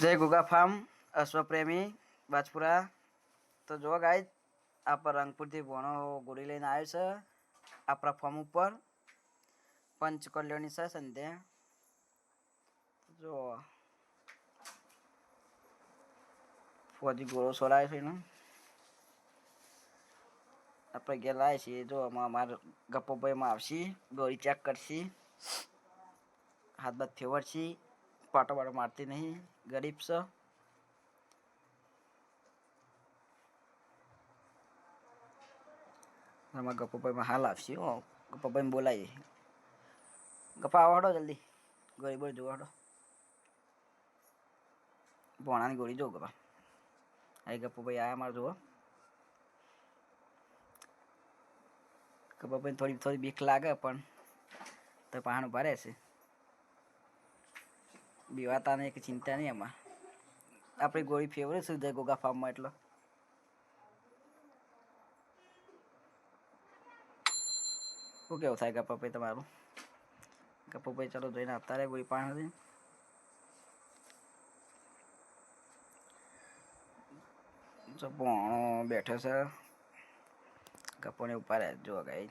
જય ગુગા ફાર્મ, અશ્વપ્રેમી, બાજપુરા. તો જો ગાય આપણા રંગપુરથી ભણો ગોળી લઈને આવ્યો છે, આપણા ફોર્મ ઉપર. પંચ કલ્યાણી છે સંધ્યા. જો ફોજી ગોળો સોરાય છે એનો. આપણે ઘેર લાવીએ છીએ. જો આમાં અમારે ગપ્પોભાઈમાં આવશે, ગોળી ચેક કરશે. હાથ બાદ ફેવરશી પાટો બાટો મારતી નહીં. ગરીબ છે આમાં ગપ્પાભાઈમાં હાલ આવશે હો. ગપ્પાભાઈને બોલાવીએ. ગપ્પા આવો હડો જલ્દી. ગોળી બોળી જોવો ભોણાની ગોળી જો ગપા અહીં ગપ્પાભાઈ, આયા મારે જુઓ ગપ્પાભાઈને થોડી થોડી બીક લાગે પણ તો પહાણ ભરે છે બીવાતા નહીં એક ચિંતા નહીં એમાં આપણી ગોળી ફેવરેટ છે જાય ગોગા ફાર્મમાં એટલો. શું કેવું થાય ગપ્પાભાઈ તમારું? ગપ્પાભાઈ, ચાલો જોઈને રહે ગોળી પાણી ભોણો બેઠો છે. ગપ્પોને ઉપાડ્યા જોવા ગાઈ